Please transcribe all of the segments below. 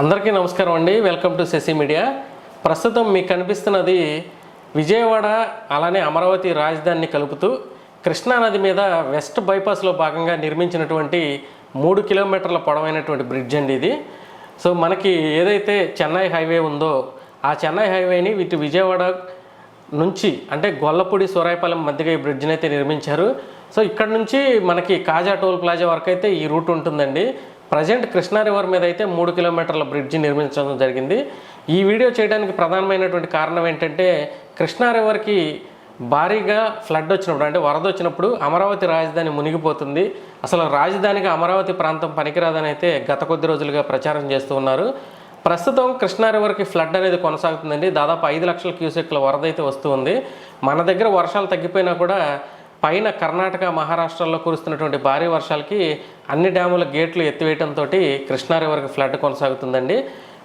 అందరికీ నమస్కారం అండి. Welcome to Sashi media. ప్రస్తుతం మీకు కనిపిస్తున్నది విజయవాడ అలానే అమరావతి రాజధానిని కలుపుతూ కృష్ణానది మీద వెస్ట్ బైపాస్లో భాగంగా నిర్మించినటువంటి మూడు కిలోమీటర్ల పొడవైనటువంటి బ్రిడ్జ్ అండి ఇది. సో మనకి ఏదైతే చెన్నై హైవే ఉందో ఆ చెన్నై హైవేని ఇటు విజయవాడ నుంచి అంటే గొల్లపూడి సూరాయపాలెం మధ్యగా ఈ బ్రిడ్జ్ని అయితే నిర్మించారు. సో ఇక్కడ నుంచి మనకి కాజా టోల్ ప్లాజా వరకు అయితే ఈ రూట్ ఉంటుందండి. ప్రజెంట్ కృష్ణా రివర్ మీద అయితే మూడు కిలోమీటర్ల బ్రిడ్జ్ నిర్మించడం జరిగింది. ఈ వీడియో చేయడానికి ప్రధానమైనటువంటి కారణం ఏంటంటే కృష్ణా రివర్కి భారీగా ఫ్లడ్ వచ్చినప్పుడు అంటే వరద వచ్చినప్పుడు అమరావతి రాజధాని మునిగిపోతుంది. అసలు రాజధానికి అమరావతి ప్రాంతం పనికిరాదని అయితే గత కొద్ది రోజులుగా ప్రచారం చేస్తూ ఉన్నారు. ప్రస్తుతం కృష్ణా రివర్కి ఫ్లడ్ అనేది కొనసాగుతుందండి. దాదాపు ఐదు లక్షల క్యూసెక్ల వరద అయితే వస్తుంది మన దగ్గర వర్షాలు తగ్గిపోయినా కూడా పైన కర్ణాటక మహారాష్ట్రలో కురుస్తున్నటువంటి భారీ వర్షాలకి అన్ని డ్యాముల గేట్లు ఎత్తివేయడంతో కృష్ణా రివర్కి ఫ్లడ్ కొనసాగుతుందండి.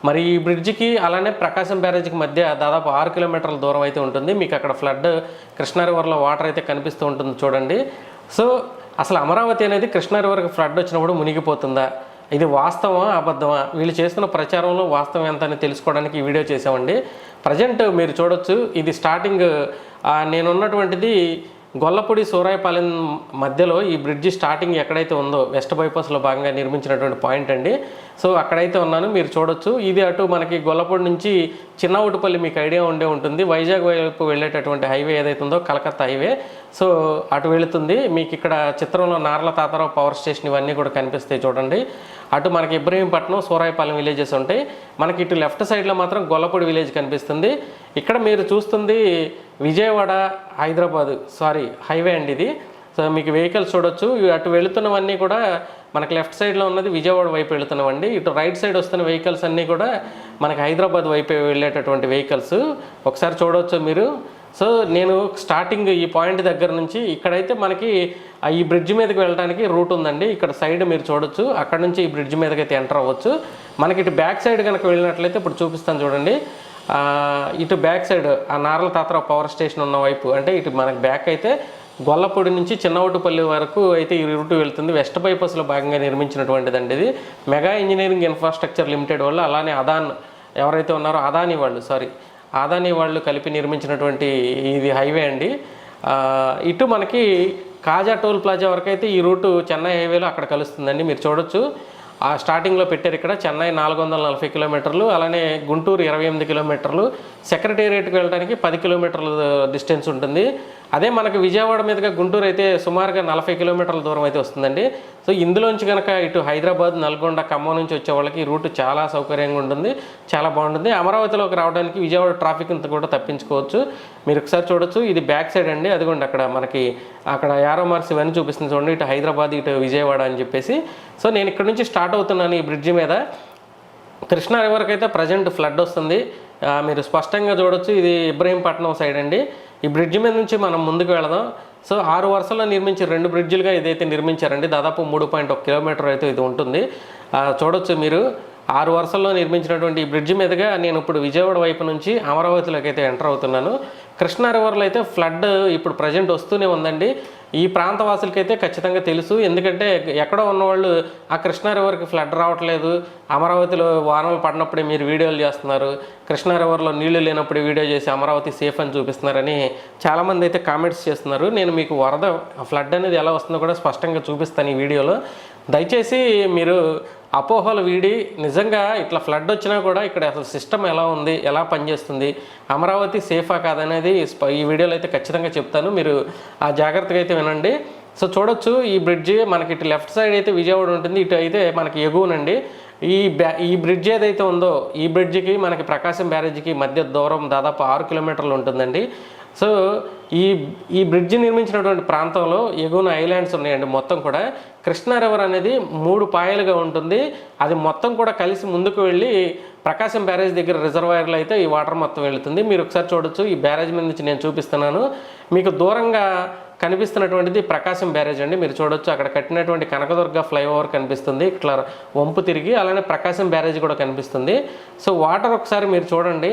మరి ఈ బ్రిడ్జికి అలానే ప్రకాశం బ్యారేజ్కి మధ్య దాదాపు ఆరు కిలోమీటర్ల దూరం అయితే ఉంటుంది. మీకు అక్కడ ఫ్లడ్ కృష్ణా రివర్లో వాటర్ అయితే కనిపిస్తూ ఉంటుంది చూడండి. సో అసలు అమరావతి అనేది కృష్ణా రివర్కి ఫ్లడ్ వచ్చినప్పుడు మునిగిపోతుందా? ఇది వాస్తవమా అబద్ధమా? వీళ్ళు చేస్తున్న ప్రచారంలో వాస్తవం ఎంత అని తెలుసుకోవడానికి ఈ వీడియో చేసామండి ప్రజెంట్ మీరు చూడొచ్చు ఇది స్టార్టింగ్ నేనున్నటువంటిది గొల్లపూడి సూరాయపాలెం మధ్యలో ఈ బ్రిడ్జి స్టార్టింగ్ ఎక్కడైతే ఉందో వెస్ట్ బైపాస్లో భాగంగా నిర్మించినటువంటి పాయింట్ అండి. సో అక్కడైతే ఉన్నాను మీరు చూడొచ్చు. ఇది అటు మనకి గొల్లపూడి నుంచి చిన్న ఊటుపల్లి మీకు ఐడియా ఉండే ఉంటుంది. వైజాగ్ వైపు వెళ్ళేటటువంటి హైవే ఏదైతే ఉందో కలకత్తా హైవే. సో అటు వెళుతుంది. మీకు ఇక్కడ చిత్రంలో నార్ల తాతారావు పవర్ స్టేషన్ ఇవన్నీ కూడా కనిపిస్తాయి చూడండి. అటు మనకి ఇబ్రహీంపట్నం సూరాయపాలెం విలేజెస్ ఉంటాయి. మనకి ఇటు లెఫ్ట్ సైడ్లో మాత్రం గొల్లపూడి విలేజ్ కనిపిస్తుంది. ఇక్కడ మీరు చూస్తుంది విజయవాడ హైదరాబాద్ సారీ హైవే అండి ఇది. సో మీకు వెహికల్స్ చూడొచ్చు. అటు వెళుతున్నవన్నీ కూడా మనకి లెఫ్ట్ సైడ్లో ఉన్నది విజయవాడ వైపు వెళుతున్నామండి ఇటు రైట్ సైడ్ వస్తున్న వెహికల్స్ అన్నీ కూడా మనకి హైదరాబాద్ వైపు వెళ్ళేటటువంటి వెహికల్స్ ఒకసారి చూడవచ్చు మీరు? సో నేను స్టార్టింగ్ ఈ పాయింట్ దగ్గర నుంచి ఇక్కడైతే మనకి ఈ బ్రిడ్జ్ మీదకి వెళ్ళడానికి రూట్ ఉందండి. ఇక్కడ సైడ్ మీరు చూడొచ్చు. అక్కడ నుంచి ఈ బ్రిడ్జ్ మీదకి అయితే ఎంటర్ అవ్వచ్చు. మనకి ఇటు బ్యాక్ సైడ్ కనుక వెళ్ళినట్లయితే ఇప్పుడు చూపిస్తాను చూడండి. ఇటు బ్యాక్ సైడ్ ఆ నారల తాతర పవర్ స్టేషన్ ఉన్న వైపు. అంటే ఇటు మనకి బ్యాక్ అయితే గొల్లపూడి నుంచి చిన్నవటుపల్లి వరకు అయితే ఈ రూట్ వెళ్తుంది. వెస్ట్ బైపాస్లో భాగంగా నిర్మించినటువంటిదండి ఇది. మెగా ఇంజనీరింగ్ ఇన్ఫ్రాస్ట్రక్చర్ లిమిటెడ్ వాళ్ళు అలానే అదాన్ ఎవరైతే ఉన్నారో అదాని వాళ్ళు సారీ అదాని వాళ్ళు కలిపి నిర్మించినటువంటి ఇది హైవే అండి. ఇటు మనకి కాజా టోల్ ప్లాజా వరకు అయితే ఈ రూటు చెన్నై హైవేలో అక్కడ కలుస్తుందండి. మీరు చూడొచ్చు. ఆ స్టార్టింగ్లో పెట్టారు ఇక్కడ చెన్నై నాలుగు వందల నలభై కిలోమీటర్లు అలానే గుంటూరు ఇరవై ఎనిమిది కిలోమీటర్లు సెక్రటేరియట్కి వెళ్ళడానికి పది కిలోమీటర్ల డిస్టెన్స్ ఉంటుంది. అదే మనకి విజయవాడ మీదుగా గుంటూరు అయితే సుమారుగా నలభై కిలోమీటర్ల దూరం అయితే వస్తుందండి. సో ఇందులోంచి కనుక ఇటు హైదరాబాద్ నల్గొండ ఖమ్మం నుంచి వచ్చే వాళ్ళకి రూట్ చాలా సౌకర్యంగా ఉంటుంది చాలా బాగుంటుంది. అమరావతిలోకి రావడానికి విజయవాడ ట్రాఫిక్ ఇంత కూడా తప్పించుకోవచ్చు. మీరు ఒకసారి చూడొచ్చు. ఇది బ్యాక్ సైడ్ అండి. అదిగోండి అక్కడ మనకి అక్కడ యారో మార్క్స్ ఇవన్నీ చూపిస్తుంది చూడండి. ఇటు హైదరాబాద్ ఇటు విజయవాడ అని చెప్పేసి. సో నేను ఇక్కడ నుంచి స్టార్ట్ అవుతున్నాను ఈ బ్రిడ్జి మీద. కృష్ణా రివర్కి అయితే ప్రజెంట్ ఫ్లడ్ వస్తుంది. మీరు స్పష్టంగా చూడొచ్చు. ఇది ఇబ్రహీంపట్నం సైడ్ అండి. ఈ బ్రిడ్జ్ మీద నుంచి మనం ముందుకు వెళదాం. సో ఆరు వరుసల్లో నిర్మించి రెండు బ్రిడ్జిలుగా ఇదైతే నిర్మించారండి. దాదాపు మూడు పాయింట్ ఒక కిలోమీటర్ అయితే ఇది ఉంటుంది. చూడొచ్చు మీరు. ఆరు వరుసల్లో నిర్మించినటువంటి ఈ బ్రిడ్జ్ మీదుగా నేను ఇప్పుడు విజయవాడ వైపు నుంచి అమరావతిలోకి అయితే ఎంటర్ అవుతున్నాను. కృష్ణా రివర్లో అయితే ఫ్లడ్ ఇప్పుడు ప్రజెంట్ వస్తూనే ఉందండి. ఈ ప్రాంత వాసులకైతే ఖచ్చితంగా తెలుసు. ఎందుకంటే ఎక్కడో ఉన్నవాళ్ళు ఆ కృష్ణా రివర్కి ఫ్లడ్ రావట్లేదు. అమరావతిలో వానలు పడినప్పుడే మీరు వీడియోలు చేస్తున్నారు. కృష్ణా రివర్లో నీళ్ళు లేనప్పుడు వీడియో చేసి అమరావతి సేఫ్ అని చూపిస్తున్నారని చాలామంది అయితే కామెంట్స్ చేస్తున్నారు. నేను మీకు వరద ఫ్లడ్ అనేది ఎలా వస్తుందో కూడా స్పష్టంగా చూపిస్తాను ఈ వీడియోలో. దయచేసి మీరు అపోహలు వీడి నిజంగా ఇట్లా ఫ్లడ్ వచ్చినా కూడా ఇక్కడ అసలు సిస్టమ్ ఎలా ఉంది ఎలా పనిచేస్తుంది అమరావతి సేఫా కాదనేది ఈ వీడియోలో అయితే ఖచ్చితంగా చెప్తాను. మీరు ఆ జాగ్రత్తగా అయితే వినండి. సో చూడొచ్చు ఈ బ్రిడ్జి మనకి ఇటు లెఫ్ట్ సైడ్ అయితే విజయవాడ ఉంటుంది ఇటు అయితే మనకి ఎగువనండి ఈ బ్యా ఈ బ్రిడ్జ్ ఏదైతే ఉందో ఈ బ్రిడ్జికి మనకి ప్రకాశం బ్యారేజ్కి మధ్య దూరం దాదాపు ఆరు కిలోమీటర్లు ఉంటుందండి. సో ఈ ఈ బ్రిడ్జ్ నిర్మించినటువంటి ప్రాంతంలో ఎగువన ఐలాండ్స్ ఉన్నాయండి మొత్తం కూడా. కృష్ణా రివర్ అనేది మూడు పాయలుగా ఉంటుంది. అది మొత్తం కూడా కలిసి ముందుకు వెళ్ళి ప్రకాశం బ్యారేజ్ దగ్గర రిజర్వాయర్లో అయితే ఈ వాటర్ మొత్తం వెళుతుంది. మీరు ఒకసారి చూడొచ్చు. ఈ బ్యారేజ్ మీద నుంచి నేను చూపిస్తున్నాను. మీకు దూరంగా కనిపిస్తున్నటువంటిది ప్రకాశం బ్యారేజ్ అండి. మీరు చూడొచ్చు. అక్కడ కట్టినటువంటి కనకదుర్గ ఫ్లైఓవర్ కనిపిస్తుంది. ఇట్లా వంపు తిరిగి అలానే ప్రకాశం బ్యారేజ్ కూడా కనిపిస్తుంది. సో వాటర్ ఒకసారి మీరు చూడండి.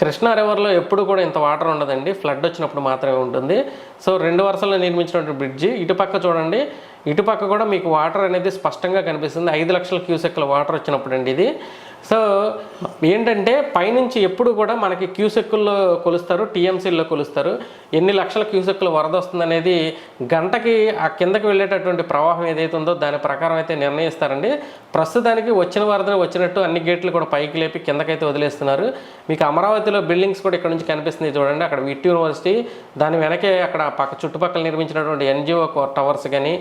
కృష్ణా రివర్లో ఎప్పుడు కూడా ఇంత వాటర్ ఉండదండి. ఫ్లడ్ వచ్చినప్పుడు మాత్రమే ఉంటుంది. సో రెండు వరుసల్లో నిర్మించినటువంటి బ్రిడ్జి. ఇటుపక్క చూడండి. ఇటుపక్క కూడా మీకు వాటర్ అనేది స్పష్టంగా కనిపిస్తుంది. ఐదు లక్షల క్యూసెక్ల వాటర్ వచ్చినప్పుడు అండి ఇది. సో ఏంటంటే పైనుంచి ఎప్పుడు కూడా మనకి క్యూసెక్కుల్లో కొలుస్తారు టీఎంసీల్లో కొలుస్తారు. ఎన్ని లక్షల క్యూసెక్కులు వరద వస్తుందనేది గంటకి ఆ కిందకి వెళ్ళేటటువంటి ప్రవాహం ఏదైతే ఉందో దాని ప్రకారం అయితే నిర్ణయిస్తారండి. ప్రస్తుతానికి వచ్చిన వరద వచ్చినట్టు అన్ని గేట్లు కూడా పైకి లేపి కిందకైతే వదిలేస్తున్నారు. మీకు అమరావతిలో బిల్డింగ్స్ కూడా ఇక్కడ నుంచి కనిపిస్తుంది చూడండి. అక్కడ విట్ యూనివర్సిటీ దాని వెనకే అక్కడ పక్క చుట్టుపక్కల నిర్మించినటువంటి ఎన్జిఓ టవర్స్ కానీ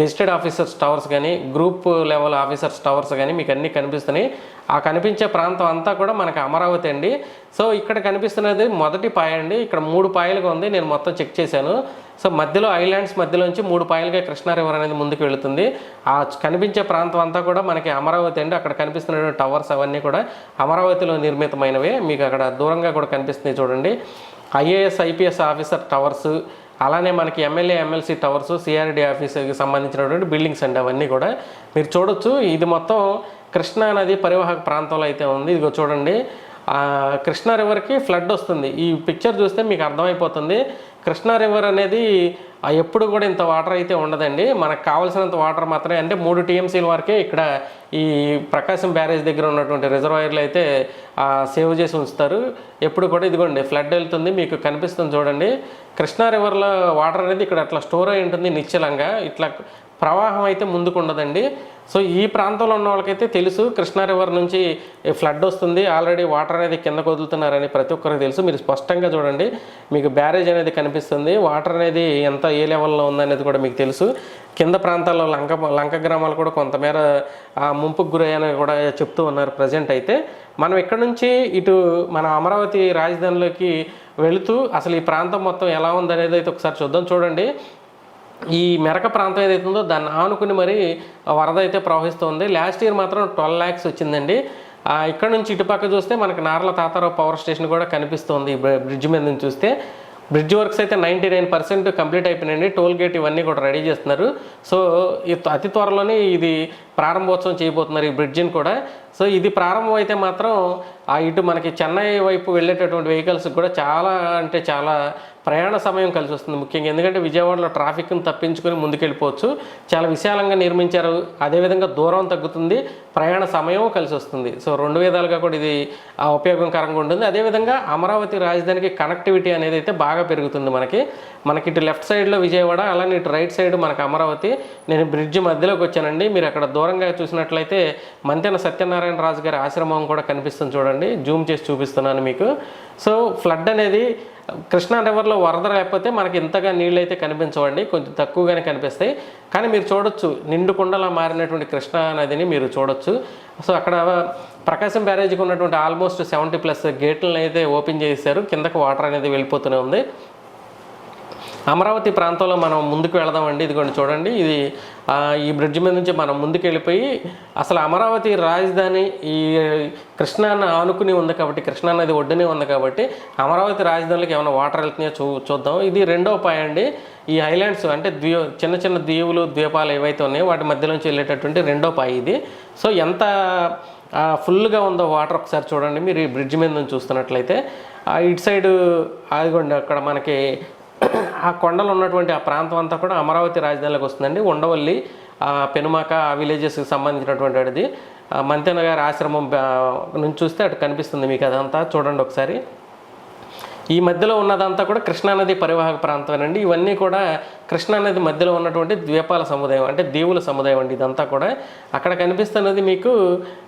గెజిటెడ్ ఆఫీసర్స్ టవర్స్ కానీ గ్రూప్ లెవెల్ ఆఫీసర్స్ టవర్స్ కానీ మీకు అన్నీ కనిపిస్తున్నాయి. ఆ కనిపించే ప్రాంతం అంతా కూడా మనకి అమరావతి అండి. సో ఇక్కడ కనిపిస్తున్నది మొదటి పాయ అండి. ఇక్కడ మూడు పాయలుగా ఉంది. నేను మొత్తం చెక్ చేశాను. సో మధ్యలో ఐలాండ్స్ మధ్యలోంచి మూడు పాయలుగా కృష్ణా రివర్ అనేది ముందుకు వెళుతుంది. ఆ కనిపించే ప్రాంతం అంతా కూడా మనకి అమరావతి అండి. అక్కడ కనిపిస్తున్న టవర్స్ అవన్నీ కూడా అమరావతిలో నిర్మితమైనవే. మీకు అక్కడ దూరంగా కూడా కనిపిస్తుంది చూడండి. ఐఏఎస్ ఐపీఎస్ ఆఫీసర్ టవర్స్ అలానే మనకి ఎమ్మెల్యే ఎమ్మెల్సీ టవర్స్ సిఆర్డి ఆఫీస్కి సంబంధించినటువంటి బిల్డింగ్స్ అండి అవన్నీ కూడా. మీరు చూడొచ్చు. ఇది మొత్తం కృష్ణా నది పరివాహక ప్రాంతంలో అయితే ఉంది. ఇదిగో చూడండి. కృష్ణా రివర్కి ఫ్లడ్ వస్తుంది. ఈ పిక్చర్ చూస్తే మీకు అర్థమైపోతుంది. కృష్ణా రివర్ అనేది ఎప్పుడు కూడా ఇంత వాటర్ అయితే ఉండదండి. మనకు కావాల్సినంత వాటర్ మాత్రమే. అంటే మూడు టీఎంసీల వరకే ఇక్కడ ఈ ప్రకాశం బ్యారేజ్ దగ్గర ఉన్నటువంటి రిజర్వాయర్లు అయితే సేవ్ చేసి ఉంచుతారు. ఎప్పుడు కూడా ఇదిగోండి ఫ్లడ్ వెళ్తుంది. మీకు కనిపిస్తుంది చూడండి. కృష్ణా రివర్లో వాటర్ అనేది ఇక్కడ అట్లా స్టోర్ అయి ఉంటుంది నిశ్చలంగా. ఇట్లా ప్రవాహం అయితే ముందుకు ఉండదండి సో ఈ ప్రాంతంలో ఉన్న వాళ్ళకైతే తెలుసు కృష్ణా రివర్ నుంచి ఫ్లడ్ వస్తుంది ఆల్రెడీ వాటర్ అనేది కిందకు వదులుతున్నారని ప్రతి ఒక్కరికి తెలుసు. మీరు స్పష్టంగా చూడండి మీకు బ్యారేజ్ అనేది కనిపిస్తుంది వాటర్ అనేది ఎంత ఏ లెవెల్లో ఉందనేది కూడా మీకు తెలుసు. కింద ప్రాంతాల్లో లంక లంక గ్రామాలు కూడా కొంతమేర ఆ ముంపుకు గురయ్యని కూడా చెప్తూ ఉన్నారు ప్రజెంట్ అయితే. మనం ఇక్కడ నుంచి ఇటు మన అమరావతి రాజధానిలోకి వెళుతూ అసలు ఈ ప్రాంతం మొత్తం ఎలా ఉందనేది అయితే ఒకసారి చూద్దాం. చూడండి ఈ మెరక ప్రాంతం ఏదైతే ఉందో దాన్ని ఆనుకుని మరి వరద అయితే ప్రవహిస్తుంది. లాస్ట్ ఇయర్ మాత్రం ట్వెల్వ్ ల్యాక్స్ వచ్చిందండి. ఇక్కడ నుంచి ఇటుపక్క చూస్తే మనకి నార్ల తాతారావు పవర్ స్టేషన్ కూడా కనిపిస్తుంది. బ్రిడ్జ్ మీద నుంచి చూస్తే. బ్రిడ్జ్ వర్క్స్ అయితే నైంటీ నైన్ పర్సెంట్ కంప్లీట్ అయిపోయినాయండి. టోల్ గేట్ ఇవన్నీ కూడా రెడీ చేస్తున్నారు. సో ఈ అతి త్వరలోనే ఇది ప్రారంభోత్సవం చేయబోతున్నారు ఈ బ్రిడ్జిని కూడా. సో ఇది ప్రారంభం అయితే మాత్రం ఆ ఇటు మనకి చెన్నై వైపు వెళ్ళేటటువంటి వెహికల్స్ కూడా చాలా అంటే చాలా ప్రయాణ సమయం కలిసి వస్తుంది ముఖ్యంగా. ఎందుకంటే విజయవాడలో ట్రాఫిక్ని తప్పించుకొని ముందుకెళ్ళిపోవచ్చు. చాలా విశాలంగా నిర్మించారు. అదేవిధంగా దూరం తగ్గుతుంది. ప్రయాణ సమయం కలిసి వస్తుంది. సో రెండు విధాలుగా కూడా ఇది ఉపయోగకరంగా ఉంటుంది. అదేవిధంగా అమరావతి రాజధానికి కనెక్టివిటీ అనేది అయితే బాగా పెరుగుతుంది మనకి. మనకి ఇటు లెఫ్ట్ సైడ్లో విజయవాడ అలానే ఇటు రైట్ సైడ్ మనకి అమరావతి. నేను బ్రిడ్జ్ మధ్యలోకి వచ్చానండి. మీరు అక్కడ దూరంగా చూసినట్లయితే మంతెన సత్యనారాయణ రాజు గారి ఆశ్రమం కూడా కనిపిస్తుంది చూడండి. జూమ్ చేసి చూపిస్తున్నాను మీకు. సో ఫ్లడ్ అనేది కృష్ణా రివర్లో వరద లేకపోతే మనకి ఇంతగా నీళ్ళు అయితే కనిపించవండి కొంచెం తక్కువగానే కనిపిస్తాయి. కానీ మీరు చూడొచ్చు నిండు కుండలా మారినటువంటి కృష్ణా నదిని మీరు చూడొచ్చు. సో అక్కడ ప్రకాశం బ్యారేజ్కి ఉన్నటువంటి ఆల్మోస్ట్ సెవెంటీ ప్లస్ గేట్లను అయితే ఓపెన్ చేశారు. కిందకు వాటర్ అనేది వెళ్ళిపోతూనే ఉంది. అమరావతి ప్రాంతంలో మనం ముందుకు వెళదామండి. ఇదిగోండి చూడండి. ఇది ఈ బ్రిడ్జ్ మీద నుంచి మనం ముందుకు వెళ్ళిపోయి అసలు అమరావతి రాజధాని ఈ కృష్ణాన్న ఆనుకుని ఉంది కాబట్టి కృష్ణా నది ఒడ్డునే ఉంది కాబట్టి అమరావతి రాజధానిలోకి ఏమైనా వాటర్ వెళ్తున్నాయో చూ చూద్దాం. ఇది రెండవ పాయ అండి. ఈ ఐలాండ్స్ అంటే ద్వీ చిన్న చిన్న దీవులు ద్వీపాలు ఏవైతే ఉన్నాయో వాటి మధ్యలోంచి వెళ్ళేటటువంటి రెండో పాయ ఇది. సో ఎంత ఫుల్గా ఉందో వాటర్ ఒకసారి చూడండి. మీరు ఈ బ్రిడ్జ్ మీద నుంచి చూస్తున్నట్లయితే ఆ, ఇటు సైడ్ అదిగోండి అక్కడ మనకి ఆ కొండలు ఉన్నటువంటి ఆ ప్రాంతం అంతా కూడా అమరావతి రాజధానిలోకి వస్తుందండి. ఉండవల్లి పెనుమాక ఆ విలేజెస్కి సంబంధించినటువంటి అది మంతెన గారి ఆశ్రమం నుంచి చూస్తే అటు కనిపిస్తుంది మీకు అదంతా. చూడండి ఒకసారి. ఈ మధ్యలో ఉన్నదంతా కూడా కృష్ణానది పరివాహక ప్రాంతమేనండి. ఇవన్నీ కూడా కృష్ణానది మధ్యలో ఉన్నటువంటి ద్వీపాల సముదాయం అంటే దేవుల సముదాయం అండి ఇదంతా కూడా. అక్కడ కనిపిస్తున్నది మీకు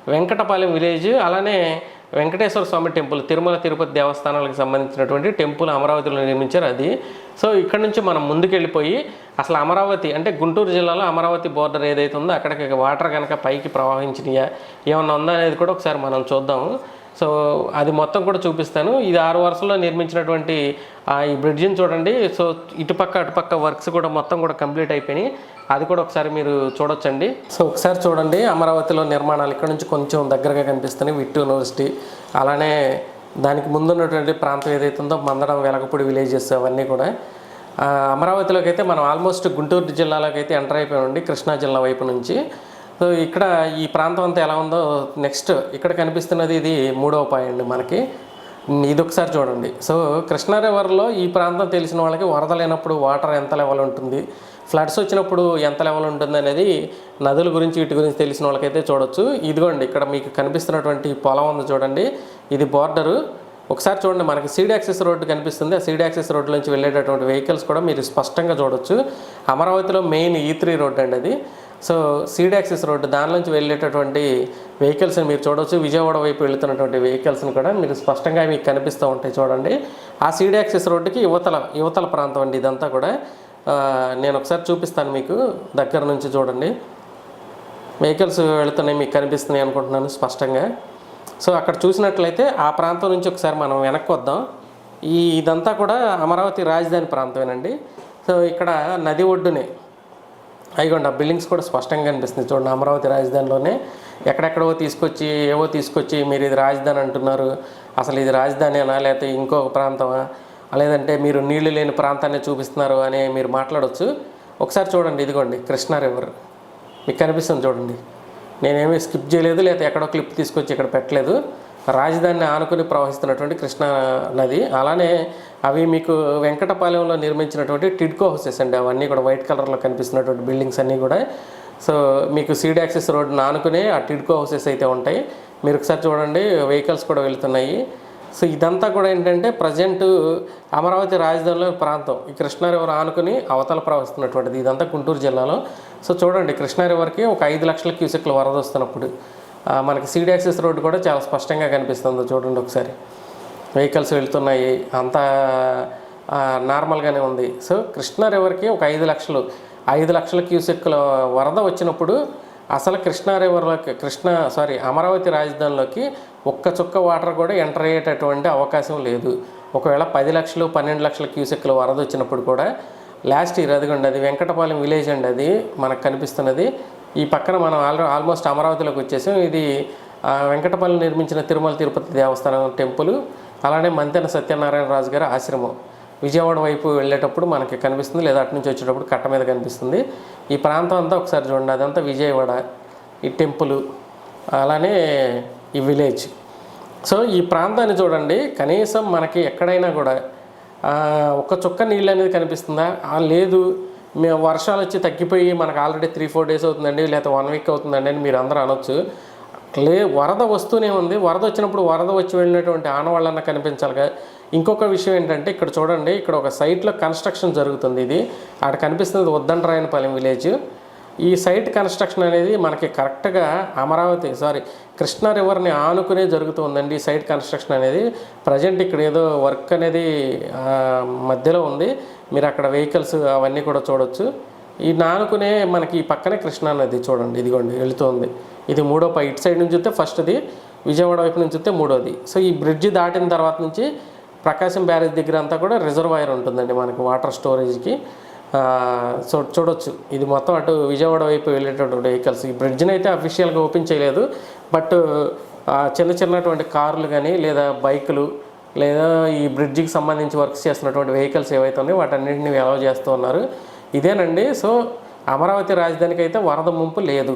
వెంకటపాలెం విలేజ్ అలానే వెంకటేశ్వర స్వామి టెంపుల్ తిరుమల తిరుపతి దేవస్థానాలకు సంబంధించినటువంటి టెంపుల్ అమరావతిలో నిర్మించారు అది. సో ఇక్కడ నుంచి మనం ముందుకెళ్ళిపోయి అసలు అమరావతి అంటే గుంటూరు జిల్లాలో అమరావతి బోర్డర్ ఏదైతే ఉందో అక్కడికి వాటర్ కనుక పైకి ప్రవహించినాయా ఏమన్నా ఉందా అనేది కూడా ఒకసారి మనం చూద్దాము. సో అది మొత్తం కూడా చూపిస్తాను. ఇది ఆరు వరుసలో నిర్మించినటువంటి ఆ, ఈ బ్రిడ్జిని చూడండి. సో ఇటుపక్క అటుపక్క వర్క్స్ కూడా మొత్తం కూడా కంప్లీట్ అయిపోయినాయి. అది కూడా ఒకసారి మీరు చూడొచ్చండి. సో ఒకసారి చూడండి. అమరావతిలో నిర్మాణాలు ఇక్కడ నుంచి కొంచెం దగ్గరగా కనిపిస్తున్నాయి. VIT university. అలానే దానికి ముందున్నటువంటి ప్రాంతం ఏదైతే ఉందో మందడం వెలగపూడి విలేజెస్ అవన్నీ కూడా. అమరావతిలోకి అయితే మనం ఆల్మోస్ట్ గుంటూరు జిల్లాలోకి అయితే ఎంటర్ అయిపోయామండి కృష్ణా జిల్లా వైపు నుంచి. సో ఇక్కడ ఈ ప్రాంతం అంతా ఎలా ఉందో నెక్స్ట్ ఇక్కడ కనిపిస్తున్నది ఇది మూడవ పాయింట్ అండి మనకి. ఇది ఒకసారి చూడండి. సో కృష్ణా రివర్లో ఈ ప్రాంతం తెలిసిన వాళ్ళకి వరద లేనప్పుడు వాటర్ ఎంత లెవెల్ ఉంటుంది ఫ్లడ్స్ వచ్చినప్పుడు ఎంత లెవెల్ ఉంటుంది అనేది నదుల గురించి వీటి గురించి తెలిసిన వాళ్ళకైతే చూడొచ్చు. ఇదిగోండి ఇక్కడ మీకు కనిపిస్తున్నటువంటి పొలం ఉంది చూడండి. ఇది బార్డరు. ఒకసారి చూడండి మనకి సీడ్ యాక్సెస్ రోడ్డు కనిపిస్తుంది. ఆ సీడ్ యాక్సెస్ రోడ్డు నుంచి వెళ్ళేటటువంటి వెహికల్స్ కూడా మీరు స్పష్టంగా చూడొచ్చు. అమరావతిలో మెయిన్ ఈ త్రీ రోడ్ అండి అది. సో సీడ్ యాక్సెస్ రోడ్డు దానిలోంచి వెళ్ళేటటువంటి వెహికల్స్ని మీరు చూడవచ్చు విజయవాడ వైపు వెళుతున్నటువంటి వెహికల్స్ని కూడా మీరు స్పష్టంగా మీకు కనిపిస్తూ ఉంటాయి చూడండి. ఆ సీడ్ రోడ్డుకి యువతల యువతల ప్రాంతం అండి ఇదంతా కూడా. నేను ఒకసారి చూపిస్తాను మీకు దగ్గర నుంచి చూడండి. వెహికల్స్ వెళుతున్నాయి మీకు కనిపిస్తున్నాయి అనుకుంటున్నాను స్పష్టంగా. సో అక్కడ చూసినట్లయితే ఆ ప్రాంతం నుంచి ఒకసారి మనం వెనక్కి వద్దాం. ఈ ఇదంతా కూడా అమరావతి రాజధాని ప్రాంతమేనండి. సో ఇక్కడ నది ఒడ్డునే అయిగోండి ఆ బిల్డింగ్స్ కూడా స్పష్టంగా కనిపిస్తుంది చూడండి అమరావతి రాజధానిలోనే ఎక్కడెక్కడో తీసుకొచ్చి ఏవో తీసుకొచ్చి మీరు ఇది రాజధాని అంటున్నారు. అసలు ఇది రాజధానేనా లేకపోతే ఇంకొక ప్రాంతమా? లేదంటే మీరు నీళ్ళు లేని ప్రాంతాన్ని చూపిస్తున్నారు అని మీరు మాట్లాడవచ్చు ఒకసారి చూడండి ఇదిగోండి కృష్ణా రివర్. మీకు కనిపిస్తుంది చూడండి. నేనేమీ స్కిప్ చేయలేదు లేకపోతే ఎక్కడో క్లిప్ తీసుకొచ్చి ఇక్కడ పెట్టలేదు. రాజధానిని ఆనుకుని ప్రవహిస్తున్నటువంటి కృష్ణా నది. అలానే అవి మీకు వెంకటపాలెంలో నిర్మించినటువంటి టిడ్కో హౌసెస్ అండి. అవన్నీ కూడా వైట్ కలర్లో కనిపిస్తున్నటువంటి బిల్డింగ్స్ అన్నీ కూడా. సో మీకు సీడ్ యాక్సెస్ ఆనుకునే ఆ టిడ్కో హౌసెస్ అయితే ఉంటాయి. మీరు ఒకసారి చూడండి వెహికల్స్ కూడా వెళ్తున్నాయి. సో ఇదంతా కూడా ఏంటంటే ప్రజెంట్ అమరావతి రాజధానిలో ప్రాంతం. ఈ కృష్ణా రివర్ ఆనుకుని అవతల ప్రవహిస్తున్నటువంటిది. ఇదంతా గుంటూరు జిల్లాలో. సో చూడండి కృష్ణా రివర్కి ఒక ఐదు లక్షల క్యూసెక్లు వరద వస్తున్నప్పుడు మనకి సీడ్ యాక్సెస్ రోడ్డు కూడా చాలా స్పష్టంగా కనిపిస్తుంది చూడండి ఒకసారి. వెహికల్స్ వెళ్తున్నాయి. అంతా నార్మల్గానే ఉంది. సో కృష్ణా రివర్కి ఒక ఐదు లక్షలు ఐదు లక్షల క్యూసెక్కుల వరద వచ్చినప్పుడు అసలు కృష్ణా రివర్లోకి కృష్ణ సారీ అమరావతి రాజధానిలోకి ఒక్క చుక్క వాటర్ కూడా ఎంటర్ అయ్యేటటువంటి అవకాశం లేదు. ఒకవేళ పది లక్షలు పన్నెండు లక్షల క్యూసెక్కుల వరద వచ్చినప్పుడు కూడా లాస్ట్ ఇయర్ అదిగండి అది వెంకటపాలెం విలేజ్ అండి అది మనకు కనిపిస్తున్నది. ఈ పక్కన మనం ఆల్ ఆల్మోస్ట్ అమరావతిలోకి వచ్చేసాం. ఇది వెంకటపల్లి నిర్మించిన తిరుమల తిరుపతి దేవస్థానం టెంపుల్ అలానే మంతెన సత్యనారాయణ రాజు గారి ఆశ్రమం. విజయవాడ వైపు వెళ్ళేటప్పుడు మనకి కనిపిస్తుంది లేదా అటు నుంచి వచ్చేటప్పుడు కట్ట మీద కనిపిస్తుంది. ఈ ప్రాంతం అంతా ఒకసారి చూడండి అదంతా విజయవాడ ఈ టెంపుల్ అలానే ఈ విలేజ్. సో ఈ ప్రాంతాన్ని చూడండి కనీసం మనకి ఎక్కడైనా కూడా ఒక్క చుక్క నీళ్ళు అనేది కనిపిస్తుందా లేదు. మేము వర్షాలు వచ్చి తగ్గిపోయి మనకు ఆల్రెడీ త్రీ ఫోర్ డేస్ అవుతుందండి లేకపోతే వన్ వీక్ అవుతుందండి అని మీరు అందరూ అనొచ్చు. లే వరద వస్తూనే ఉంది. వరద వచ్చినప్పుడు వరద వచ్చి వెళ్ళినటువంటి ఆనవాళ్ళన్న కనిపించాలిగా ఇంకొక విషయం ఏంటంటే ఇక్కడ చూడండి ఇక్కడ ఒక సైట్లో కన్స్ట్రక్షన్ జరుగుతుంది ఇది. అక్కడ కనిపిస్తుంది ఉద్దండరాయనపాలెం విలేజ్ ఈ సైట్ కన్స్ట్రక్షన్ అనేది మనకి కరెక్ట్గా అమరావతి సారీ కృష్ణా రివర్ని ఆనుకునే జరుగుతుందండి ఈ సైట్ కన్స్ట్రక్షన్ అనేది. ప్రజెంట్ ఇక్కడ ఏదో వర్క్ అనేది మధ్యలో ఉంది. మీరు అక్కడ వెహికల్స్ అవన్నీ కూడా చూడొచ్చు. ఈ నానుకునే మనకి ఈ పక్కనే కృష్ణా నది చూడండి ఇదిగోండి వెళుతుంది. ఇది మూడో పై ఇటు సైడ్ నుంచి చూస్తే ఫస్ట్ది విజయవాడ వైపు నుంచి చూస్తే మూడోది. సో ఈ బ్రిడ్జి దాటిన తర్వాత నుంచి ప్రకాశం బ్యారేజ్ దగ్గర అంతా కూడా రిజర్వాయర్ ఉంటుందండి మనకి వాటర్ స్టోరేజ్కి. సో చూడొచ్చు. ఇది మొత్తం అటు విజయవాడ వైపు వెళ్ళేటటువంటి వెహికల్స్. ఈ బ్రిడ్జ్ని అయితే అఫీషియల్గా ఓపెన్ చేయలేదు. బట్ ఆ, చిన్న చిన్నటువంటి కార్లు కానీ లేదా బైకులు లేదా ఈ బ్రిడ్జికి సంబంధించి వర్క్స్ చేస్తున్నటువంటి వెహికల్స్ ఏవైతే ఉన్నాయో వాటన్నింటినీ అలవ్ చేస్తూ ఉన్నారు. ఇదేనండి. సో అమరావతి రాజధానికి అయితే వరద ముంపు లేదు.